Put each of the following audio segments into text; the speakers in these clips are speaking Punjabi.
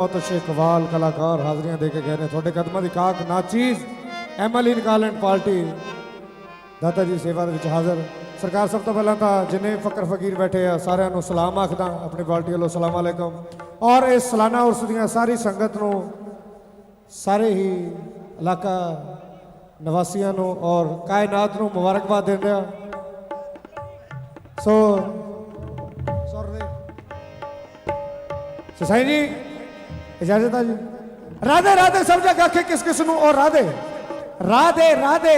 ਬਹੁਤ ਅੱਛੇ ਕਵਾਲ ਕਲਾਕਾਰ ਹਾਜ਼ਰੀਆਂ ਦੇ ਕੇ ਗਏ ਨੇ। ਤੁਹਾਡੇ ਕਦਮਾਂ ਦੀ ਕਾਕ ਨਾਚੀਜ਼ ਐਮਐਲਏ ਕਾਲੈਂਡ ਪਾਰਟੀ। ਦਾਤਾ ਜੀ ਸੇਵਾ ਦੇ ਵਿੱਚ ਹਾਜ਼ਰ। ਸਰਕਾਰ ਸਭ ਤੋਂ ਪਹਿਲਾਂ ਤਾਂ ਜਿੰਨੇ ਫਕਰ ਫਕੀਰ ਬੈਠੇ ਆ, ਸਾਰਿਆਂ ਨੂੰ ਸਲਾਮ ਆਖਦਾ, ਆਪਣੀ ਪਾਰਟੀ ਵੱਲੋਂ ਸਲਾਮ ਅਲੈਕਮ। ਔਰ ਇਸ ਸਾਲਾਨਾ ਉਰਸ ਦੀਆਂ ਸਾਰੀ ਸੰਗਤ ਨੂੰ, ਸਾਰੇ ਹੀ ਇਲਾਕਾ ਨਿਵਾਸੀਆਂ ਨੂੰ ਔਰ ਕਾਇਨਾਤ ਨੂੰ ਮੁਬਾਰਕਬਾਦ ਦਿੰਦੇ ਆ ਸੋ, ਸੌਰੀ ਸਸਾਈ ਜੀ। ਇਜਾਜ਼ਤ ਆ ਜੀ। ਰਾਧੇ ਰਾਧੇ, ਸਭ ਜਗ੍ਹਾ ਕੇ ਕਿਸ ਕਿਸ ਨੂੰ? ਔਰ ਰਾਧੇ। ਰਾਧੇ ਰਾਧੇ,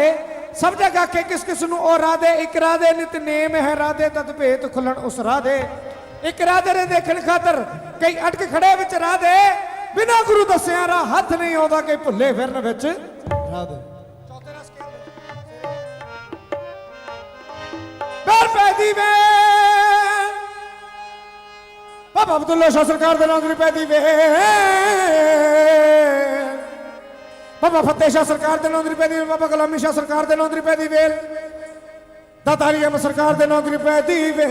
ਸਭ ਜਗ੍ਹਾ ਕੇ ਕਿਸ ਕਿਸ ਨੂੰ? ਔਰ ਰਾਧੇ, ਇੱਕ ਰਾਧੇ ਨਿਤ ਨੇਮ ਹੈ ਰਾਧੇ, ਤਦ ਭੇਤ ਖੁੱਲਣ ਉਸ ਰਾਧੇ। ਇੱਕ ਰਾਧੇ ਦੇ ਦੇਖਣ ਖਾਤਰ ਕਈ ਅਟਕ ਖੜੇ ਵਿੱਚ ਰਾਧੇ। ਬਿਨਾ ਗੁਰੂ ਦੱਸਿਆ ਰਾ ਹੱਥ ਨਹੀਂ ਆਉਂਦਾ ਕਿ ਭੁੱਲੇ ਫਿਰਨ ਵਿੱਚ ਰਾਧੇ। ਚੌਥੇ ਰਸ ਕਿਆ ਬਰ ਪੈਦੀ ਵੇ ਬਾਬਾ ਅਬਦੁੱਲਾ ਸ਼ਾਹ ਸਰਕਾਰ ਦੇ ਨਾਮ ਦੀ ਪੈਦੀ ਵੇ ਬਾਬਾ ਫਤਿਹ ਸ਼ਾਹ ਸਰਕਾਰ ਦੇ ਨਾਮ ਦੀ ਪੈਦੀ ਵੇ ਬਾਬਾ ਗੁਲਾਮੀ ਸ਼ਾਹ ਸਰਕਾਰ ਦੇ ਨਾਮ ਦੀ ਪੈਦੀ ਵੇ ਦਾਤਾਰੀ ਅਹਿਮਦ ਸਰਕਾਰ ਦੇ ਨਾਮ ਦੀ ਪੈਦੀ ਵੇ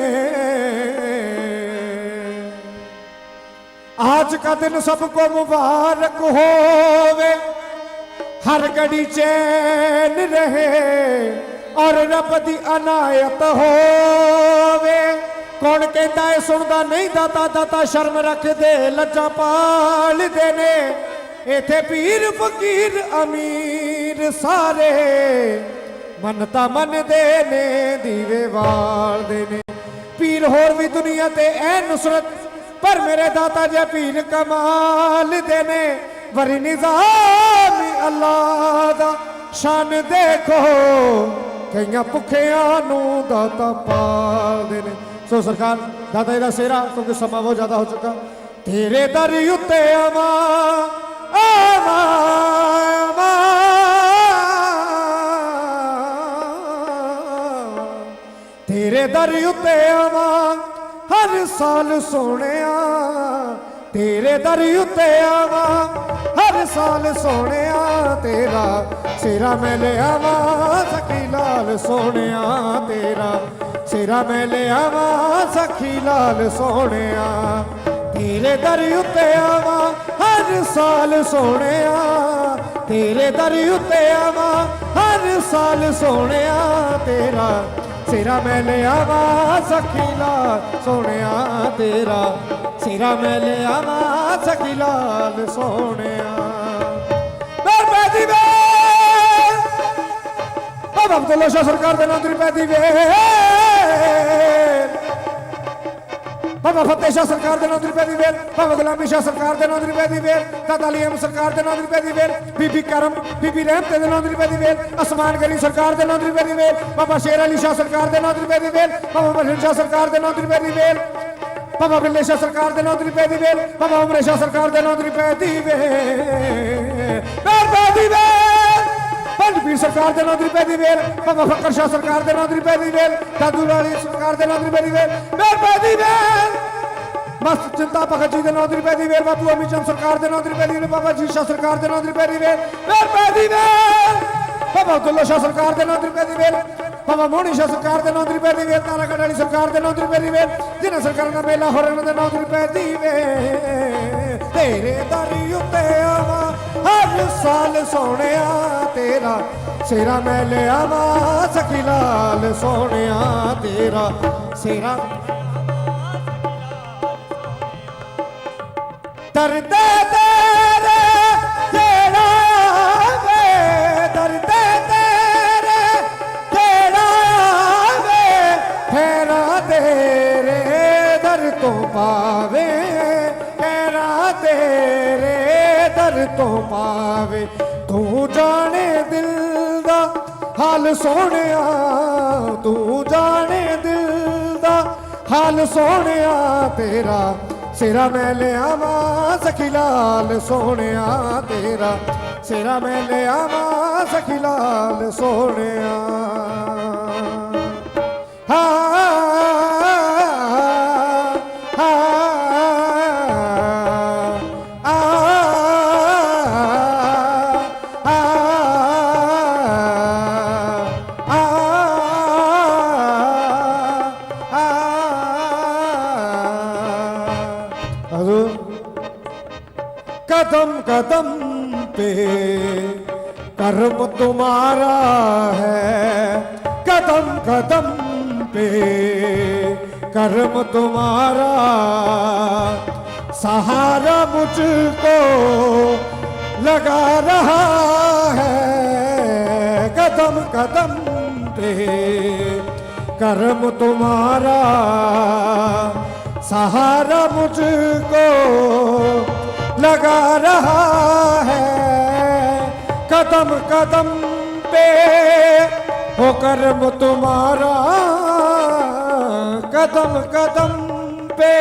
आज का दिन सबको मुबारक होवे हर घड़ी चैन रहे ਔਰ ਰੱਬ ਦੀ ਅਨਾਇਤ ਹੋਵੇ ਕੌਣ ਕਹਿੰਦਾ ਏ ਸੁਣਦਾ ਨਹੀਂ? ਦਾਤਾ ਦਾਤਾ ਸ਼ਰਮ ਰੱਖਦੇ, ਲੱਜਾਂ ਪਾਲਦੇ ਨੇ। ਇਥੇ ਪੀਰ, ਫਕੀਰ, ਅਮੀਰ ਸਾਰੇ ਮੰਨਤਾ ਮੰਨਦੇ ਨੇ, ਦੀਵੇ ਵਾਲਦੇ ਨੇ। ਪੀਰ ਹੋਰ ਵੀ ਦੁਨੀਆ ਤੇ ਐ ਨੁਸਰਤ, ਪਰ ਮੇਰੇ ਦਾਤਾ ਜੇ ਪੀਰ ਕਮਾਲ ਦੇ ਨੇ, ਵਰੀ ਨਿਜ਼ਾਮੀ ਅੱਲਾ ਦਾ ਸ਼ਾਨ ਦੇਖੋ। ਕਈਆਂ ਭੁੱਖਿਆਂ ਨੂੰ ਦਾਤਾ ਪਾਲਦੇ ਨੇ। ਸੋ ਸਰਕਾਰ, ਦਾਦਾ ਜੀ ਦਾ ਸਿਹਰਾ, ਕਿਉਂਕਿ ਸਮਾਂ ਬਹੁਤ ਜ਼ਿਆਦਾ ਹੋ ਚੁੱਕਾ। ਤੇਰੇ ਦਰ ਉੱਤੇ ਆਵਾਂ ਆਵਾਂ। ਤੇਰੇ ਦਰ ਉੱਤੇ ਆਵਾਂ, ਹਰ ਸਾਲ ਸੋਹਣਿਆ। ਤੇਰੇ ਦਰ ਉੱਤੇ ਆਵਾਂ, ਹਰ ਸਾਲ ਸੋਹਣਿਆ। ਤੇਰਾ ਸਿਰਾ ਮੈਂ ਲਿਆਵਾਂ ਸਖੀ ਲਾਲ ਸੋਹਣਿਆ। ਤੇਰਾ ਸਿਰਾ ਮੈਂ ਲਿਆਵਾਂ ਸਖੀ ਲਾਲ ਸੋਹਣਿਆ। ਤੇਰੇ ਦਰ ਉੱਤੇ ਆਵਾਂ ਹਰ ਸਾਲ ਸੋਹਣਿਆ। ਤੇਰੇ ਦਰ ਉੱਤੇ ਆਵਾਂ ਹਰ ਸਾਲ ਸੋਹਣਿਆ। ਤੇਰਾ, ਸਿਰਾ ਮੈਂ ਲਿਆਵਾਂ ਸਖੀ ਲਾਲ ਸੋਹਣਿਆ। ਤੇਰਾ, ਸਿਰਾ ਮੈਂ ਲਿਆਵਾਂ ਸਖੀ ਲਾਲ ਸੋਹਣਿਆ। ਦਰ ਪੈਦੀ ਵੇ ਬਾਬਾ ਅਬਦੁੱਲਾ ਸ਼ਾਹ ਸਰਕਾਰ ਦੇ ਨਾਮ ਦੀ ਪੈਦੀ ਵੇ ਬਾਬਾ ਫਤਿਹ ਸ਼ਾਹ ਸਰਕਾਰ ਦੇ ਨਾਮ ਦੀ ਪੈਦੀ ਬਾਬਾ ਗੁਲਾਮੀ ਸ਼ਾਹ ਸਰਕਾਰ ਦੇ ਨਾਮ ਦੀ ਪੈਦੀ ਵੇ ਦਾਦਾ ਅਲੀ ਸਰਕਾਰ ਦੇ ਨਾਮ ਦੀ ਪੈਦੀ ਬੀਬੀ ਕਰਮ, ਬੀਬੀ ਰਹਿਮਤ ਦੇ ਨਾਮ ਦੀ ਪੈਦੀ ਅਸਮਾਨ ਗਰੀ ਸਰਕਾਰ ਦੇ ਨਾਮ ਦੀ ਪੈਦੀ ਬਾਬਾ ਸ਼ੇਰ ਅਲੀ ਸ਼ਾਹ ਸਰਕਾਰ ਦੇ ਨਾਮ ਦੀ ਪੈਦੀ ਬਾਬਾ ਮਰਹਮ ਸ਼ਾਹ ਸਰਕਾਰ ਦੇ ਨਾਮ ਦੀ ਪੈਦੀ ਵੇ ਬਾਬਾ ਬਿੱਲੇ ਸ਼ਾਹ ਸਰਕਾਰ ਦੇ ਨਾਮ ਦੀ ਪੈਦੀ ਵੇ ਬਾਬਾ ਉਮਰ ਸ਼ਾਹ ਸਰਕਾਰ ਦੇ ਨਾਮ ਦੀ ਪੈਦੀ ਵੇ ਪੈਰ ਪੈਦੀ ਵੇ ਸਰਕਾਰ ਦੇ ਨਾਮ ਦੀ ਪੈਦੀ ਵੇ ਬਾਬਾ ਫਕਰ ਸ਼ਾਹ ਸਰਕਾਰ ਦੇ ਨਾਮ ਦੀ ਪੈਦੀ ਵੇ ਦਾਦੂ ਵਾਲੀ ਸਰਕਾਰ ਦੇ ਨਾਮ ਦੀ ਪੈਦੀ ਵੇ ਪੈਰ ਪੈਦੀ ਵੇ ਮਸਤ ਚਿੰਤਾ ਭਗਤ ਜੀ ਦੇ ਨਾਮ ਦੀ ਪੈਦੀ ਵੇ ਬਾਬੂ ਅਮੀ ਚੰਦ ਸਰਕਾਰ ਦੇ ਨਾਮ ਦੀ ਪੈਦੀ ਵੇ ਬਾਬਾ ਜੀ ਸ਼ਾਹ ਸਰਕਾਰ ਦੇ ਨਾਮ ਦੀ ਪੈਦੀ ਵੇ ਪੈਰ ਪੈਦੀ ਵੇ ਬਾਬਾ ਅਬਦੁੱਲਾ ਸ਼ਾਹ ਸਰਕਾਰ ਦੇ ਨਾਮ ਦੀ ਪੈਦੀ ਵੇ ਬਾਬਾ ਮੋਹਣੀ ਸ਼ਾਹ ਸਰਕਾਰ ਦੇ ਨਾਮ ਦੀ ਪੈਦੀ ਵੇ ਤਾਰਾਗੜ ਵਾਲੀ ਸਰਕਾਰ ਦੇ ਨਾਮ ਦੀ ਪੈਦੀ ਵੇ ਜਿਨ੍ਹਾਂ ਸਰਕਾਰਾਂ ਦਾ ਮੇਲਾ ਹੋ ਰਿਹਾ ਦੇ ਨਾਮ ਦੀ ਪੈਦੀ ਵੇ ਤੇਰੇ ਦਰੀ ਉੱਤੇ ਆਵਾਂ ਹਰ ਸਾਲ ਸੋਹਣਿਆ ਤੇਰਾ ਸਿਰਾ ਮੈਂ ਲਿਆਵਾਂ ਸਖੀ ਲਾਲ ਸੋਹਣਿਆ ਤੇਰਾ ਸਿਰਾ ਦਰਦੇ ਤੇਰੇ ਜਿਹੜਾ ਵੇ ਦਰਦੇ ਤੇਰੇ ਜਿਹੜਾ ਵੇ ਫੇਰਾ ਤੇਰੇ ਦਰ ਤੋਂ ਪਾਵੇ, ਫੇਰਾ ਤੇਰੇ ਦਰ ਤੋਂ ਪਾਵੇ। ਤੂੰ ਜਾਣੇ ਦਿਲ ਦਾ ਹਾਲ ਸੋਹਣਿਆ, ਤੂੰ ਜਾਣੇ ਦਿਲ ਦਾ ਹਾਲ ਸੋਹਣਿਆ, ਤੇਰਾ ਸਿਰਾ ਮੈਂ ਲਿਆਵਾਂ ਸਖੀ ਲਾਲ ਸੋਹਣਿਆ, ਤੇਰਾ ਸਿਰਾ ਮੈਂ ਲਿਆਵਾਂ ਸਖੀ ਲਾਲ ਸੋਹਣਿਆ। ਹਾ पे कर्म तुम्हारा है कदम कदम पे कर्म तुम्हारा सहारा मुझको लगा रहा है कदम कदम पे कर्म तुम्हारा सहारा मुझको लगा रहा है। कदम कदम पे हो कर्म तुम्हारा कदम कदम पे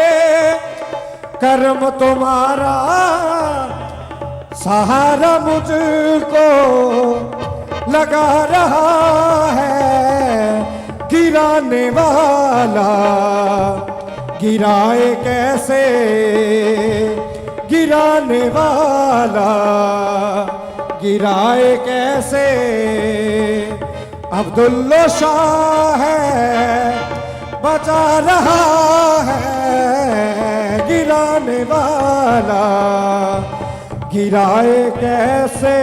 कर्म तुम्हारा। सहारा मुझको लगा रहा है। गिराने वाला गिराए कैसे? गिराने वाला, गिराए कैसे? अब्दुल्लो शाह है, बचा रहा है, गिराने वाला, गिराए कैसे?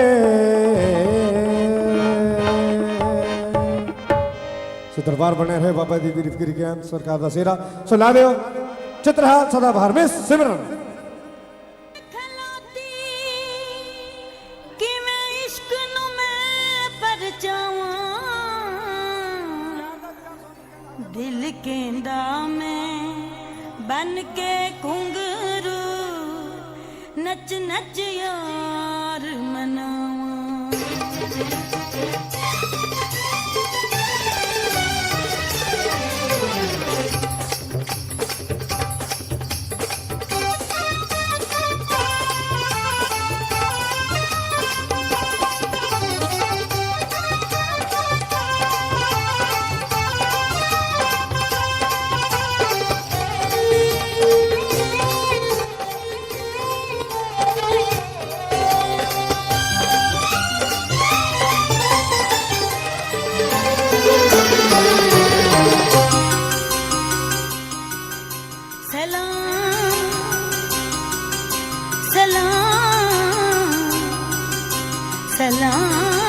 सो दरबार बने रहे बाबा जी गिरफ्तारी ज्ञान सरकार दसेरा सो लावे सदा भार में सिमरन। ਬਨ ਕੇ ਘੁੰਗਰੂ ਨੱਚ ਨੱਚ ਯਾਰ ਮਨਾਵਾਂ ਸਲਾਮ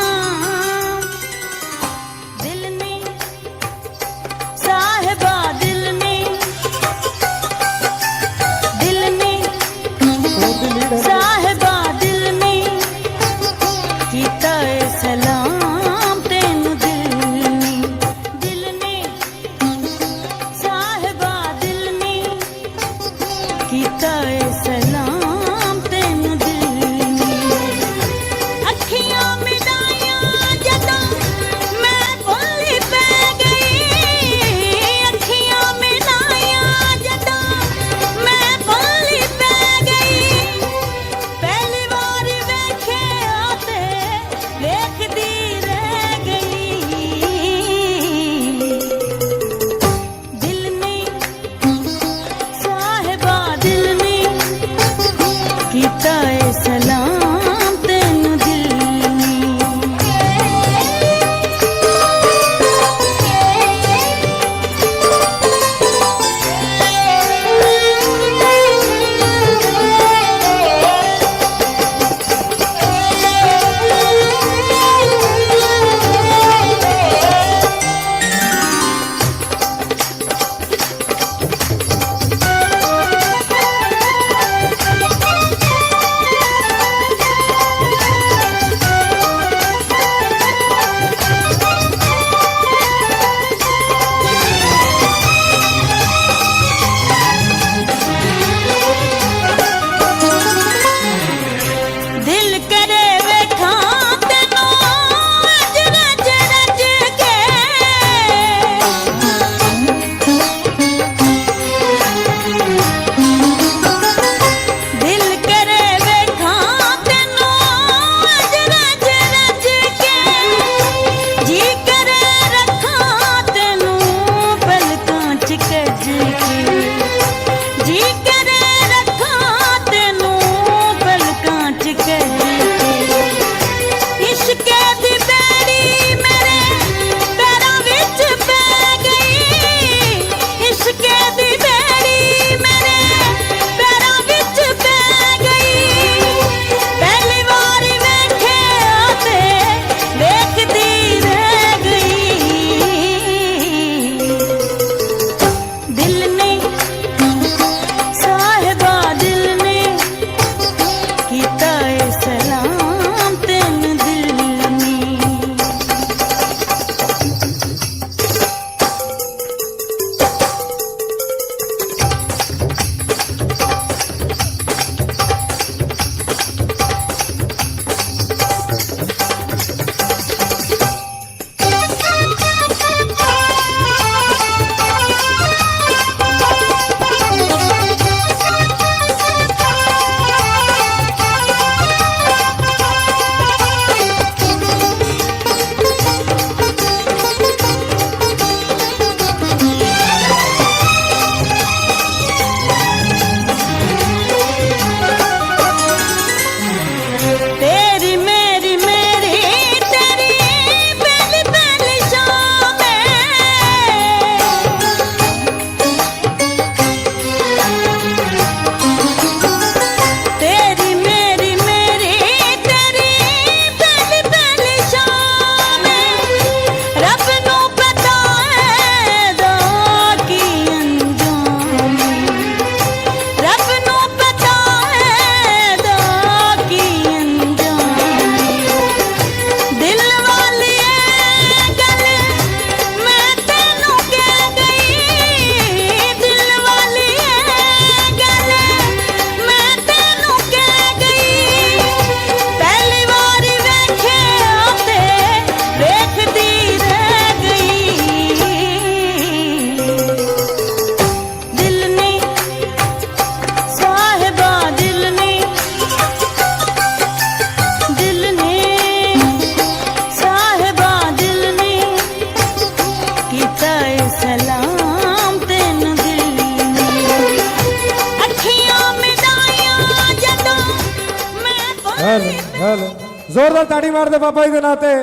ਜ਼ੋਰਦਾਰ ਤਾੜੀ ਮਾਰਦੇ ਬਾਬਾ ਜੀ ਦੇ ਨਾਂ ਤੇ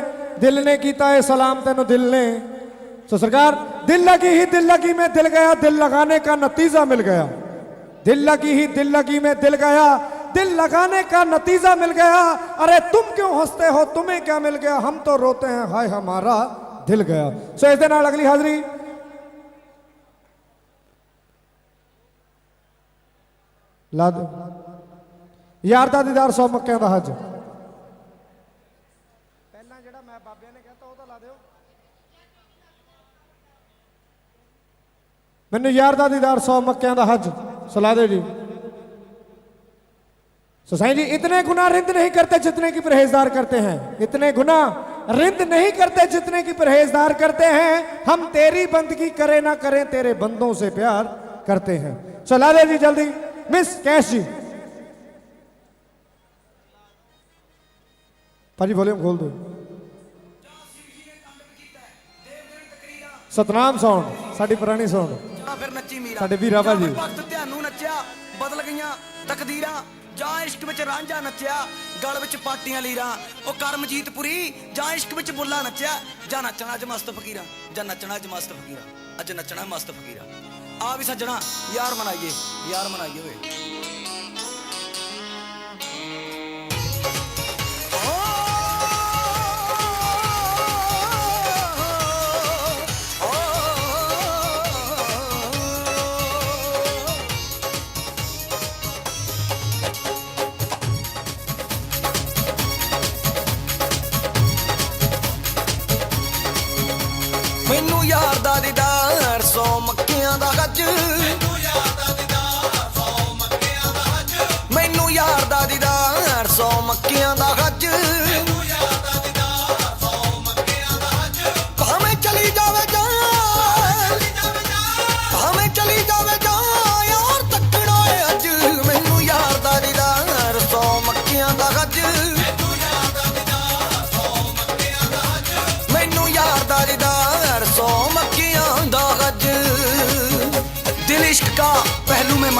ਦਿਲ ਨੇ ਕੀਤਾ ਹੈ ਸਲਾਮ ਤੈਨੂੰ ਦਿਲ ਨੇ ਸੋ ਸਰਕਾਰ ਦਿਲ लगी ही दिल लगी में दिल गया दिल लगाने का नतीजा मिल गया दिल लगी ही दिल लगी में दिल गया दिल लगाने का नतीजा मिल गया अरे तुम क्यों हंसते हो तुम्हें क्या मिल गया हम तो रोते हैं हाय हमारा दिल गया सो इस दे ਨਾਲ ਅਗਲੀ ਹਾਜ਼ਰੀ ਲਾ ਦਿਓ ਯਾਰ ਦਾ ਦੀਦਾਰ ਸੌ ਮੱਕਿਆਂ ਦਾ ਹੱਜ ਪਹਿਲਾਂ ਜਿਹੜਾ ਮੈਂ ਬਾਬਿਆਂ ਨੇ ਕਹਿਤਾ ਉਹ ਤਾਂ ਲਾ ਦਿਓ ਮੈਨੂੰ ਯਾਰ ਦਾ ਦੀਦਾਰ ਸੌ ਮੱਕਿਆਂ ਦਾ ਹੱਜ ਸੁਲਾ ਦਿਓ ਜੀ सो साईं जी इतने गुना रिंद नहीं करते जितने की परहेजदार करते हैं इतने गुना रिंद नहीं करते जितने की परहेजदार करते हैं हम तेरी बंदगी करे ना करें तेरे बंदों से प्यार करते हैं चला दे जी जल्दी मिस कैश जी ਭਾਜੀ ਵੋਲਿਊਮ ਖੋਲ ਦਿਓ ਸਤਨਾਮ ਸਾਊਂਡ ਸਾਡੀ ਪੁਰਾਣੀ ਸਾਊਂਡ ਜਾਂ ਫਿਰ ਨੱਚੀ ਮੀਰਾ। ਸਾਡੇ ਵੀਰਾ ਜਾਂ ਭਾਜੀ। ਫਿਰ ਵਕਤ ਧਿਆਨੂੰ ਨੱਚਿਆ ਬਦਲ ਗਈਆਂ ਤਕਦੀਰਾਂ। ਜਾਂ ਇਸ਼ਕ ਵਿੱਚ ਰਾਂਝਾ ਨੱਚਿਆ ਗਲ ਵਿੱਚ ਪਾਟੀਆਂ ਲੀਰਾਂ। ਉਹ ਕਰਮਜੀਤ ਪੁਰੀ ਜਾਂ ਇਸ਼ਕ ਵਿੱਚ ਬੁੱਲਾ ਨੱਚਿਆ। ਜਾਂ ਨੱਚਣਾ ਅੱਜ ਮਸਤ ਫਕੀਰਾ ਜਾਂ ਨੱਚਣਾ ਅੱਜ ਮਸਤ ਫਕੀਰਾ। ਅੱਜ ਨੱਚਣਾ ਮਸਤ ਫਕੀਰਾ। ਆ ਵੀ ਸੱਜਣਾ ਯਾਰ ਮਨਾਈਏ ਯਾਰ ਮਨਾਈਏ ਓਏ।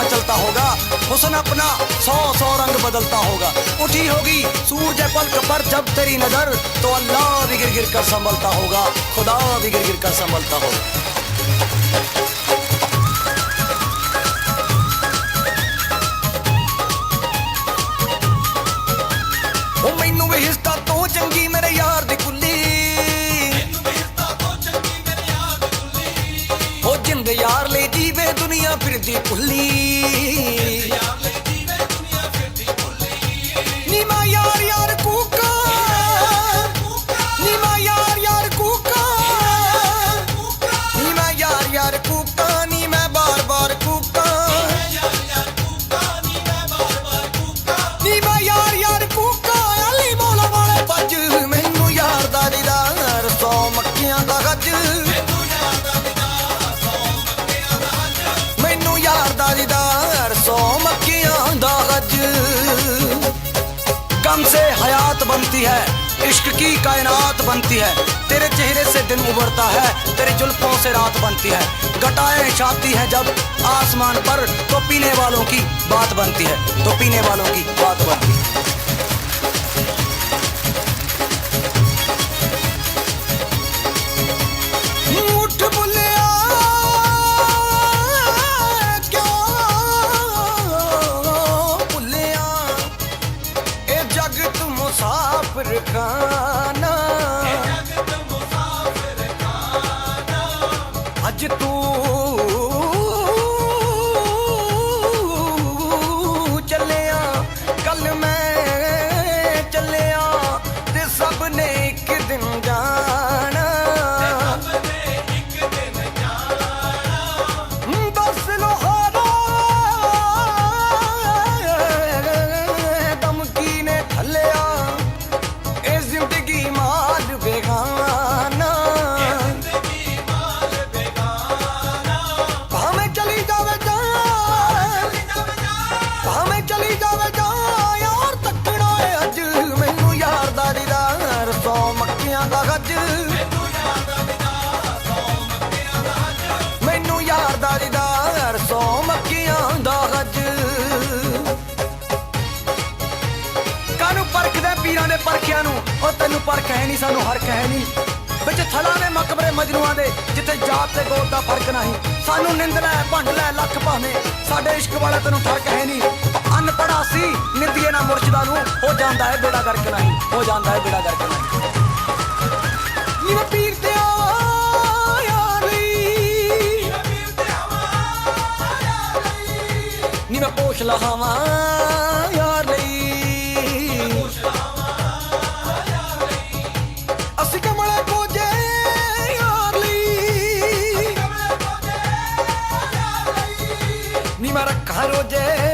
चलता होगा। हुसन अपना सौ सौ रंग बदलता होगा। उठी होगी सूरज पलक पर जब तेरी नज़र तो अल्लाह भी गिर गिर कर संभलता होगा। खुदा भी गिर गिर कर संभलता होगा। बनती है। तेरे चेहरे से दिन उभरता है, तेरे जुल्फों से रात बनती है। घटाएँ छाती है जब आसमान पर तो पीने वालों की बात बनती है तो पीने वालों की बात बनती है। ਵਿੱਚ ਥਲਾਂ ਦੇ ਮਕਬਰੇ ਮਜਨੂਆਂ ਦੇ ਜਿੱਥੇ ਜਾਤ ਤੇ ਗੋਤ ਦਾ ਫ਼ਰਕ ਨਹੀਂ। ਸਾਨੂੰ ਨਿੰਦ ਲੈ ਭੰਡ ਲੈ ਲੱਖ ਭਾਵੇਂ। ਸਾਡੇ ਇਸ਼ਕ ਵਾਲਾ ਤੈਨੂੰ ਠਰਕ ਹੈ ਨਹੀਂ। ਅਨਪੜਾ ਸੀ ਨਿੰਦੀਏ ਨਾ ਮੁਰਸ਼ਿਦਾ ਨੂੰ। ਹੋ ਜਾਂਦਾ ਹੈ ਬੇੜਾ ਗਰਕ ਨਹੀਂ। ਹੋ ਜਾਂਦਾ ਹੈ ਬੇੜਾ ਗਰਕ ਨਹੀਂ। ਨੀ ਮੈਂ ਪੀਰ ਤੇ ਨੀ ਮੈਂ ਲਹਾਵਾਂ। day.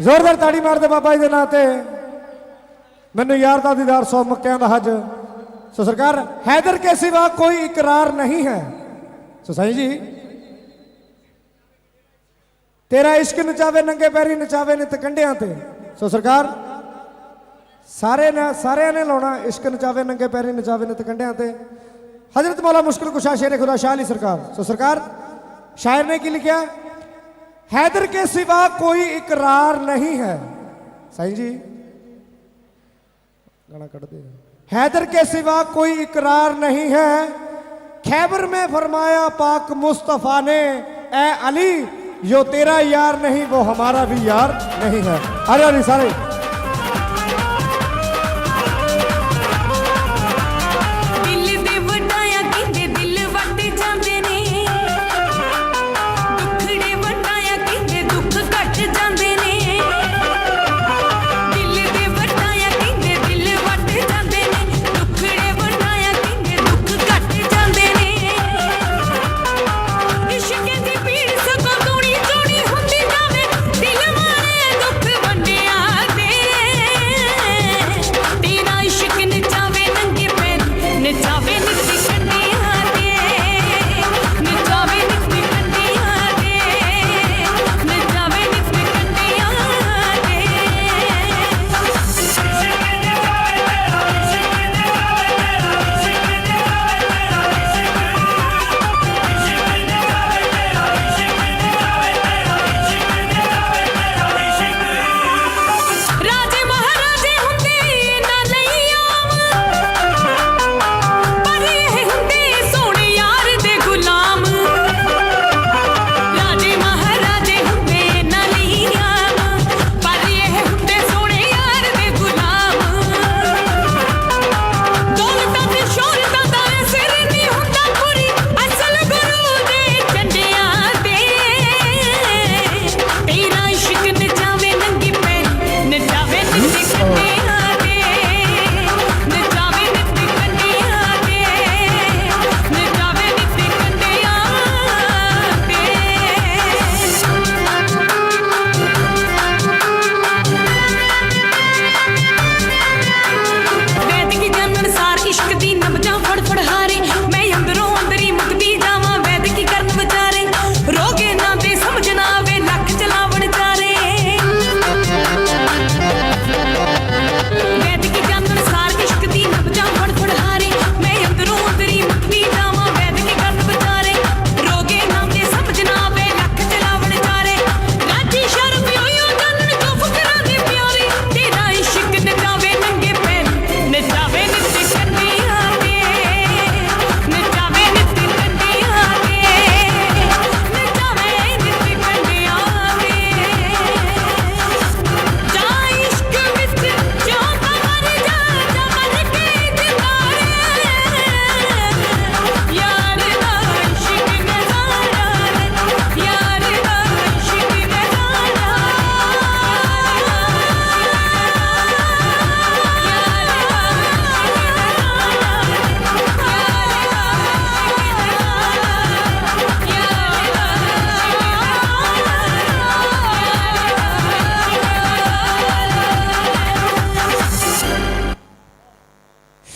ਜ਼ੋਰਦਾਰ ਤਾੜੀ ਮਾਰਦੇ ਬਾਬਾ ਜੀ ਦੇ ਨਾਂ ਤੇ। ਮੈਨੂੰ ਯਾਰ ਦਾ ਦੀਦਾਰ ਸੌ ਮੱਕਿਆਂ ਦਾ ਹਜ। ਸੋ ਸਰਕਾਰ, ਹੈਦਰ ਕੇ ਸਿਵਾ ਕੋਈ ਇਕਰਾਰ ਨਹੀਂ ਹੈ। ਸੋ ਸਾਈਂ ਜੀ, ਤੇਰਾ ਇਸ਼ਕ ਨਚਾਵੇ, ਨੰਗੇ ਪੈਰੀ ਨਚਾਵੇ ਨੇ ਤਕੰਡਿਆਂ ਤੇ। ਸੋ ਸਰਕਾਰ, ਸਾਰੇ ਨੇ, ਸਾਰਿਆਂ ਨੇ ਲਾਉਣਾ ਇਸ਼ਕ ਨਚਾਵੇ, ਨੰਗੇ ਪੈਰੀ ਨਚਾਵੇ ਨੇ ਤਕੰਡਿਆਂ ਤੇ। ਹਜ਼ਰਤ ਮੌਲਾ ਮੁਸ਼ਕਿਲ ਕੁਸ਼ਾ ਸ਼ੇਰ ਖੁਦਾ ਸ਼ਾਹ ਅਲੀ ਸਰਕਾਰ। ਸੋ ਸਰਕਾਰ, ਸ਼ਾਇਰ ਨੇ ਕੀ ਲਿਖਿਆ? हैदर के सिवा कोई इकरार नहीं है। साईं जी? गाना कट दे। हैदर के सिवा कोई इकरार नहीं है। खैबर में फरमाया, पाक मुस्तफ़ा ने, ए अली जो तेरा यार नहीं, वो हमारा भी यार नहीं है। अरे अली सारे।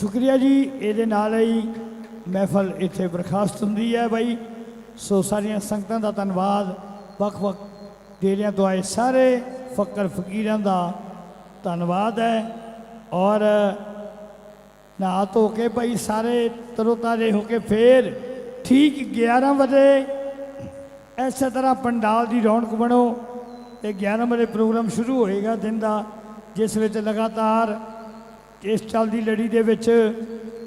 ਸ਼ੁਕਰੀਆ ਜੀ, ਇਹਦੇ ਨਾਲ ਹੀ ਮਹਿਫਲ ਇੱਥੇ ਬਰਖਾਸਤ ਹੁੰਦੀ ਹੈ ਬਾਈ। ਸੋ ਸਾਰੀਆਂ ਸੰਗਤਾਂ ਦਾ ਧੰਨਵਾਦ, ਵੱਖ-ਵੱਖ ਡੇਰਿਆਂ ਤੋਂ ਆਏ ਸਾਰੇ ਫਕਰ ਫਕੀਰਾਂ ਦਾ ਧੰਨਵਾਦ ਹੈ। ਔਰ ਨਹਾ ਧੋ ਕੇ ਭਾਈ ਸਾਰੇ ਤਰੋਤਾਰੇ ਹੋ ਕੇ ਫੇਰ ਠੀਕ 11 ਵਜੇ ਇਸੇ ਤਰ੍ਹਾਂ ਪੰਡਾਲ ਦੀ ਰੌਣਕ ਬਣੋ। ਤੇ 11 ਵਜੇ ਪ੍ਰੋਗਰਾਮ ਸ਼ੁਰੂ ਹੋਏਗਾ ਦਿਨ ਦਾ, ਜਿਸ ਵਿੱਚ ਲਗਾਤਾਰ ਇਸ ਚੱਲਦੀ ਲੜੀ ਦੇ ਵਿੱਚ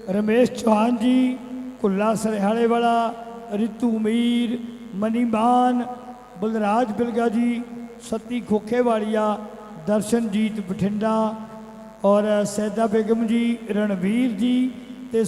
ਰਮੇਸ਼ ਚੌਹਾਨ ਜੀ, ਕੁੱਲਾ ਸਰਹਾਲੇ ਵਾਲਾ ਰਿਤੂ ਮੀਰ, ਮਨੀਮਾਨ, ਬਲਰਾਜ ਬਿਲਗਾ ਜੀ, ਸਤੀ ਖੋਖੇ ਵਾਲੀਆ ਦਰਸ਼ਨਜੀਤ ਬਠਿੰਡਾ ਔਰ ਸੈਦਾ ਬੇਗਮ ਜੀ, ਰਣਵੀਰ ਜੀ ਤੇ